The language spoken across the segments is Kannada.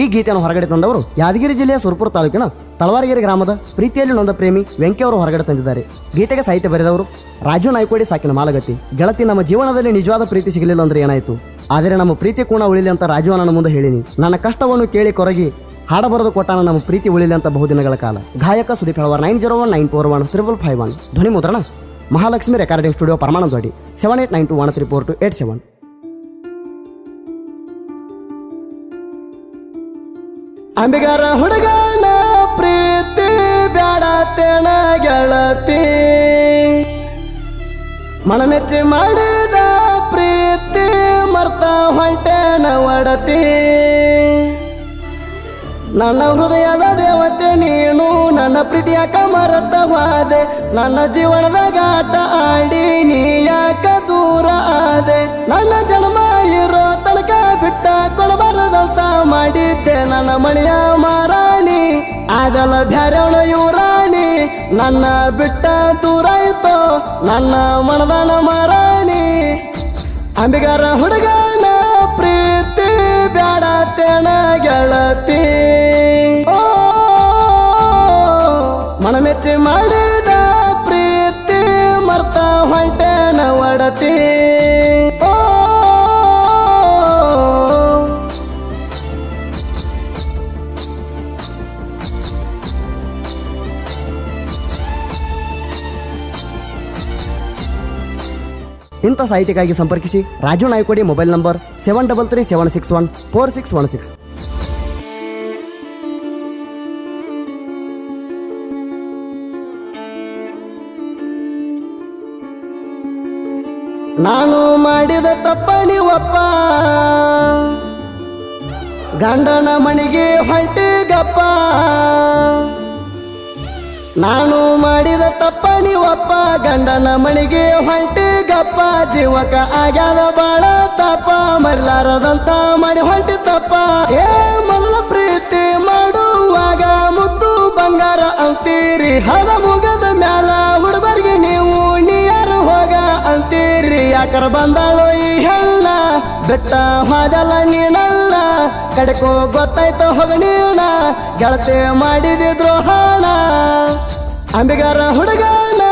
ಈ ಗೀತೆಯನ್ನು ಹೊರಗಡೆ ತಂದವರು ಯಾದಗಿರಿ ಜಿಲ್ಲೆಯ ಸುರಪುರ ತಾಲೂಕಿನ ತಳವಾರಗಿರಿ ಗ್ರಾಮದ ಪ್ರೀತಿಯಲ್ಲಿ ನೊಂದ ಪ್ರೇಮಿ ವೆಂಕಿ ಅವರು ಹೊರಗಡೆ ತಂದಿದ್ದಾರೆ. ಗೀತೆಗೆ ಸಾಹಿತ್ಯ ಬರೆದವರು ರಾಜು ನಾಯ್ಕೋಡಿ ಸಾಕಿನ ಮಾಲಗತಿ ಗೆಳತಿ ನಮ್ಮ ಜೀವನದಲ್ಲಿ ನಿಜವಾದ ಪ್ರೀತಿ ಸಿಗಲಿಲ್ಲ ಅಂದ್ರೆ ಏನಾಯ್ತು? ಆದರೆ ನಮ್ಮ ಪ್ರೀತಿ ಕೂಡ ಉಳಿಲಿ ಅಂತ ರಾಜು ನನ್ನ ಮುಂದೆ ಹೇಳಿನಿ. ನನ್ನ ಕಷ್ಟವನ್ನು ಕೇಳಿ ಕೊರಗಿ ಹಾಡಬಾರದು ಕೊಟ್ಟಾನ ನಮ್ಮ ಪ್ರೀತಿ ಉಳಿಲಿ ಅಂತ ಬಹುದಿನಗಳ ಕಾಲ. ಗಾಯಕ ಸುದೀಪ್ ಹೇಳುವ nine zero one nine four one triple five one. ಧ್ವನಿ ಮುದ್ರಣ. Mahalakshmi recording studio Paramanandawadi. Seven eight nine two one three four two eight seven. ಅಂಬಿಗರ ಹುಡುಗನ ಪ್ರೀತಿ ಬ್ಯಾಡತೇನ ಗೆಳತಿ. ಮನಮೆಚ್ಚಿ ಮಾಡಿದ ಪ್ರೀತಿ ಮರ್ತ ಹೊಂಟೇನ ಒಡತಿ. ನನ್ನ ಹೃದಯದ ದೇವತೆ ನೀನು, ನನ್ನ ಪ್ರೀತಿಯ ಕಮರತವಾದೆ ನನ್ನ ಜೀವನದ ಗಾಟ ಆಡಿ ನೀ ಯಾಕ ದೂರ ಆದೆ? ನನ್ನ ಜನ್ಮ ಇರೋ ತನಕ ಬಿಟ್ಟ ಕೊಡಬಾರದಂತ ನನ್ನ ಮಣಿಯ ಮಾರಾಣಿ, ಆಗಲ ಬ್ಯಾರವಣ ಇವರಾಣಿ ನನ್ನ ಬಿಟ್ಟ ದೂರ ಇತ್ತು ನನ್ನ ಮಣದನ ಮಾರಾಣಿ. ಅಂಬಿಗರ ಹುಡುಗನ ಪ್ರೀತಿ ಬ್ಯಾಡತೇನ ಗೆಳತಿ. ಓ, ಮನಮೆಚ್ಚಿ ಮಾಡಿದ ಪ್ರೀತಿ ಮರ್ತ ಹೊಂಟೇನ ಒಡತಿ. ಇಂಥ ಸಾಹಿತ್ಯಕ್ಕಾಗಿ ಸಂಪರ್ಕಿಸಿ Raju Naikodi mobile number seven double three seven six one four six one six. ನಾನು ಮಾಡಿದ ತಪ್ಪ ನೀವಪ್ಪ ಗಂಡನ ಮಣಿಗೆ ಹೊಂಟಿಗಪ್ಪ. ನಾನು ಮಾಡಿದ ತಪ್ಪ ನೀವಪ್ಪ ಗಂಡನ ಮಣಿಗೆ ಹೊಂಟಿಗಪ್ಪ ಜೀವಕ ಆಗ್ಯಾದ ಬಾಳ ತಪ್ಪ ಮರಿಲಾರದಂತ ಮಾಡಿ ಹೊಂಟಿ ತಪ್ಪ. ಏ, ಮೊದಲ ಪ್ರೀತಿ ಮಾಡುವಾಗ ಮುತ್ತು ಬಂಗಾರ ಅಂತೀರಿ, ಹದ ಮುಗದ ಮ್ಯಾಲ ಹುಡುಗರಿಗೆ ನೀವು ನೀಯಾರು ಹೋಗ ಅಂತೀರಿ. ಯಾಕರ ಬಂದಾಳು ಈ ಹೆಣ್ಣ, ಬೆಟ್ಟ ಹೋದಲ್ಲ ನೀನಲ್ಲ. ಕಡೆಕೋ ಗೊತ್ತಾಯ್ತು ಹೋಗ ನೀಣ ಗೆಳತಿ ಮಾಡಿದಿ ದ್ರೋಹಣ ಅಂಬಿಗಾರ ಹುಡುಗನ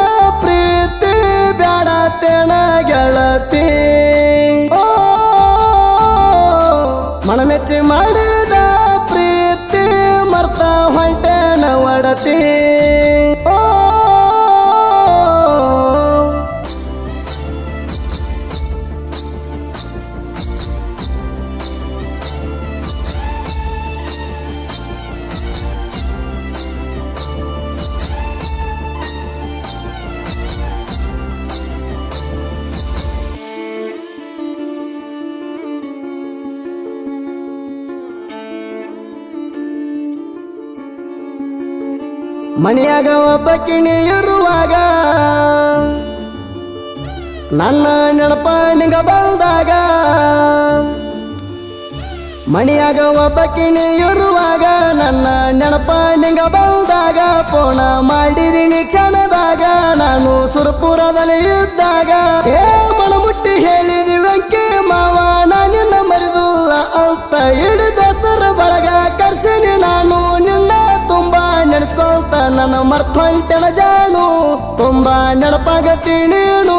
ಮನೆಯಾಗ ಒಬ್ಬ ಕಿಣಿ ಇರುವಾಗ ನನ್ನ ನೆನಪ ನಿಂಗ ಬಂದಾಗ ಮನೆಯಾಗ ಒಬ್ಬ ಇರುವಾಗ ನನ್ನ ನೆನಪ ನಿಂಗ ಬಂದಾಗ ಫೋನ ಮಾಡಿದಿನಿ ಕ್ಷಣದಾಗ ನಾನು ಸುರಪುರದಲ್ಲಿ ಇದ್ದಾಗ ಮರ್ತೊಯ್ತನ ಜಾನು, ತುಂಬಾ ನೆನಪಾಗತ್ತಿ ನೀನು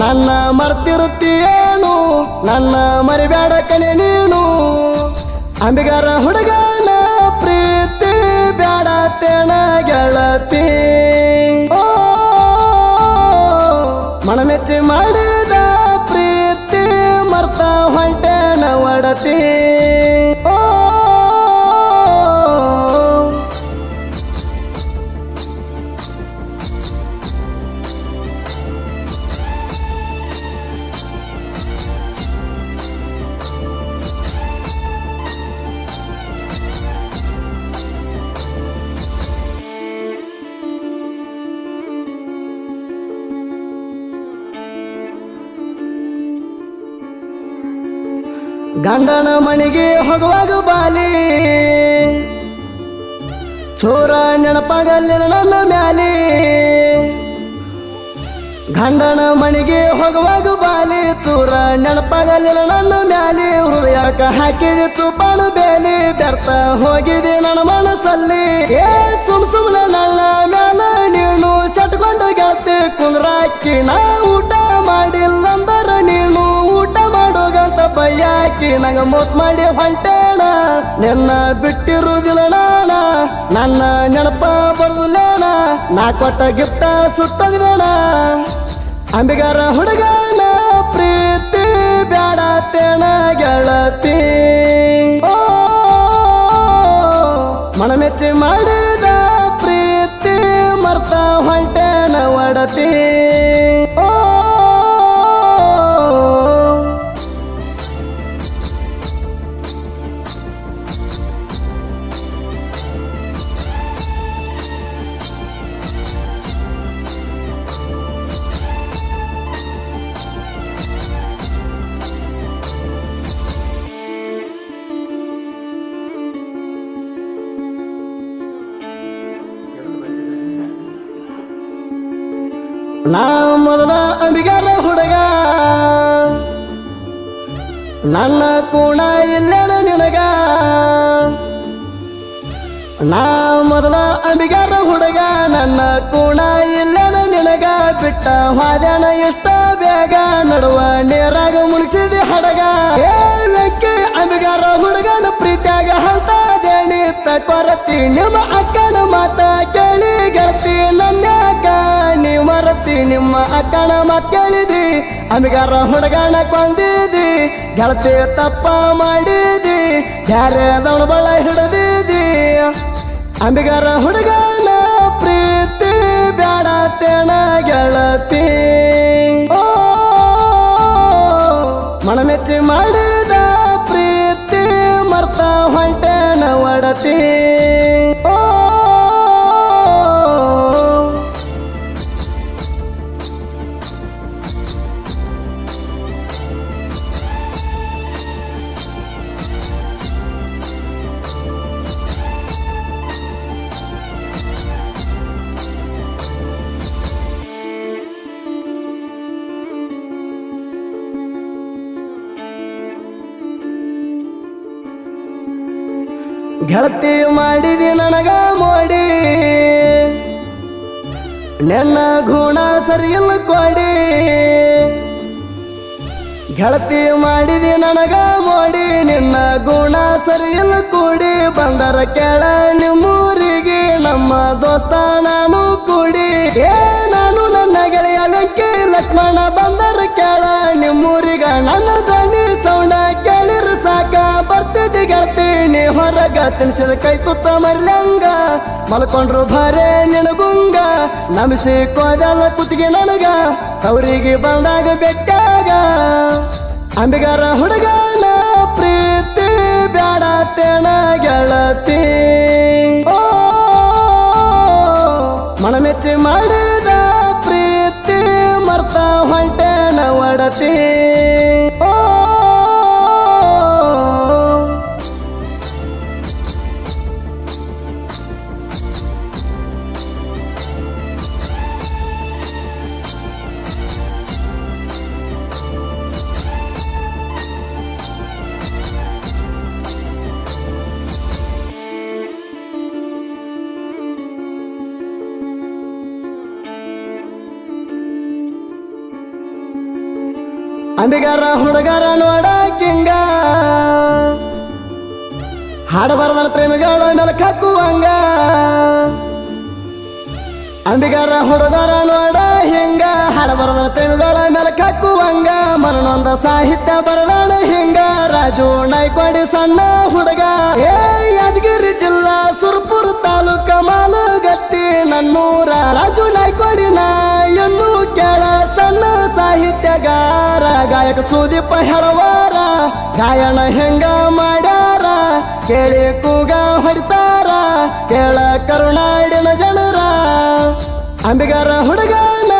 ನನ್ನ ಮರ್ತಿರುತ್ತೀಯೇನು ನನ್ನ ಮರಿಬೇಡ ಕಲೆ ನೀನು. ಅಂಬಿಗಾರ ಹುಡುಗನ ಪ್ರೀತಿ ಬ್ಯಾಡತೇನ ಗೆಳತಿ. ಓ ಮನಮೆಚ್ಚಿ ಮಾಡಿದ ಪ್ರೀತಿ ಮರ್ತ ಹೊಂಟೇನ ಒಡತಿ. ಗಂಡನ ಮನೆಗೆ ಹೋಗುವಾಗ ಬಾಲಿ. ಚೋರ ನೆನಪಾಗಲ್ಲ ನನ್ನ ಮ್ಯಾಲಿ. ಗಂಡನ ಮನೆಗೆ ಹೋಗುವಾಗ ಬಾಲಿ. ಚೂರ ನೆನಪಾಗಲ್ಲ ನನ್ನ ಮ್ಯಾಲಿ. ಹೃದಯಕ ಹಾಕಿದೆ ತುಪಾನು ಬೇಲಿ. ಬೆರ್ತ ಹೋಗಿದೆ ನನ್ನ ಮನಸ್ಸಲ್ಲಿ. ಏ, ಸುಮ್ ಸುಮ್ನ ನನ್ನ ಮ್ಯಾಲ ನೀನು ಸಟ್ಕೊಂಡು ಗೆಳತಿ ಕುಂದ್ರಾಕಿ ನಾ ಊಟ ಬಯ್ಯಾಕಿ ನಂಗ ಮೋಸ ಮಾಡಿ ಹೊಂಟೇಣ ನಿನ್ನ ಬಿಟ್ಟಿರುವುದಿಲ್ಲ ನಾನ. ನನ್ನ ನೆನಪ ಬರುದಿಲ್ಲೇನ. ನಾ ಕೊಟ್ಟ ಗಿಫ್ಟ ಸುಟ್ಟೋಗಿದೇಣ ಅಂಬಿಗಾರ ಹುಡುಗನ ಪ್ರೀತಿ ಬ್ಯಾಡ ತೇಣ ಗೆಳತಿ. ಮನಮೆಚ್ಚಿ ಮಾಡಿದ ಪ್ರೀತಿ ಮರ್ತ ಹೊಂಟೇನ ಒಡತಿ. ನನ್ನ ಕೂಡ ಇಲ್ಲೇನ ನಿನಗ? ನಾ ಮೊದಲ ಅಂಬಿಗಾರ ಹುಡುಗ, ನನ್ನ ಕೂಡ ಇಲ್ಲೇನ ನಿನಗ? ಬಿಟ್ಟ ಹಾದಣ ಎಷ್ಟ ಬೇಗ ನಡುವ ನೇರಾಗ ಮುಳುಗಿಸಿದೆ ಹಡಗ. ಏ ವೆಂಕಿ ಅಂಬಿಗಾರ ಹುಡುಗನ ಪ್ರೀತಿಯಾಗ ಹಂತ ದೇಣಿ ಕೊರತಿ ನಿಮ್ಮ ಅಕ್ಕನ ಮಾತ ಕೇಳಿ ಗೆಳತಿ ನನ್ನ ನೀ ಮರತಿ ನಿಮ್ಮ ಅಕ್ಕನ ಮಾತ ಕೇಳಿದಿ ಅಂಬಿಗಾರ ಹುಡುಗನ ಕೊಂದಿದಿ, ಗೆಳತಿ ತಪ್ಪ ಮಾಡಿದಿ, ಯಾರ ಬಳ ಹಿಡಿದಿದಿ. ಅಂಬಿಗಾರ ಹುಡುಗನ ಪ್ರೀತಿ, ಬ್ಯಾಡ ತೇಣ ಗೆಳತಿ. ಓ ಮನಮೆಚ್ಚಿ ಮಾಡಿದ ಪ್ರೀತಿ, ಮರ್ತ ಹೊಂಟೇನ ಒಡತಿ. ಓ ಗೆಳತಿ ಮಾಡಿದಿ ನನಗ ಮೋಡಿ. ನನ್ನ ಗುಣ ಸರಿಯಲ್ಲ ಕೊಡಿ. ಗೆಳತಿ ಮಾಡಿದಿ ನನಗ ಮೋಡಿ. ನಿನ್ನ ಗುಣ ಸರಿಯಲ್ಲ ಕೂಡಿ. ಬಂದರ ಕೆಳ ನಿಮ್ಮೂರಿಗೆ, ನಮ್ಮ ದೋಸ್ತ ನಾನು ಕೂಡಿ. ಏ, ನಾನು ನನ್ನ ಗೆಳೆಯ ಲಕ್ಷ್ಮಣ ಬಂದರ ಕೆಳ ನಿಮ್ಮೂರಿಗ ನನ್ನ ಧ್ವನಿ ಸೌಂಡ ಬರ್ತಿದ್ದಿ ಗೆಳತಿ ನೀ ಹೊರಗ ತಿನ್ಸಿದ ಕೈ ತುತ್ತ ಮರ್ಲಂಗ, ಮಲ್ಕೊಂಡ್ರು ಭರೆ ನೆನಗುಂಗ, ನಮಿಸಿ ಕೋದಲ ಕುತ್ತಿಗೆ ನನಗ ಅವರಿಗೆ ಬಂದಾಗ ಬೆಟ್ಟಾಗ ಅಂಬಿಗಾರ ಹುಡುಗನ ಪ್ರೀತಿ ಬೇಡ ತೇಣ ಗೆಳತಿ. ಓ ಮನಮೆಚ್ಚಿ ಮಾಡಿದ ಅಂಬಿಗಾರ ಹುಡುಗರ ನೋಡಕಿಂಗ ಹಾಡಬಾರ್ದನ ಪ್ರೇಮಿಗಳ, ಮೇಲೆ ಕಕ್ಕುವಂಗ ಅಂಬಿಗಾರ ಹುಡುಗರ ನೋಡ ಹಿಂಗ. ಹಾಡಬಾರ್ದನ ಪ್ರೇಮಿಗಳ, ಮೇಲೆ ಕಕ್ಕುವಂಗ ಮರಣೊಂದ ಸಾಹಿತ್ಯ ಬರದಾನ ಹಿಂಗ. ರಾಜು ನಾಯ್ಕೊಡಿ ಸಣ್ಣ ಹುಡುಗ. ಏ, ಯಾದಗಿರಿ ಜಿಲ್ಲಾ, ಸುರ್ಪುರ ತಾಲೂಕ ಮಾಲುಗತ್ತಿ ನನ್ನೂರ. ರಾಜು ನಾಯ್ಕೊಡಿ ನಾಯನ್ನು ಕೇಳ ಸಣ್ಣ ಸಾಹಿತ್ಯಗಾರ ಗಾಯಕ ಸುದೀಪ ಹೆರವಾರ ಗಾಯನ ಹೆಂಗ ಮಾಡ್ಯಾರ? ಕೇಳಿ ಕೂಗ ಹೊಡಿತಾರ ಕೇಳ ಕರುಣಾಡಿನ ಜನರ. ಅಂಬಿಗಾರ ಹುಡುಗನ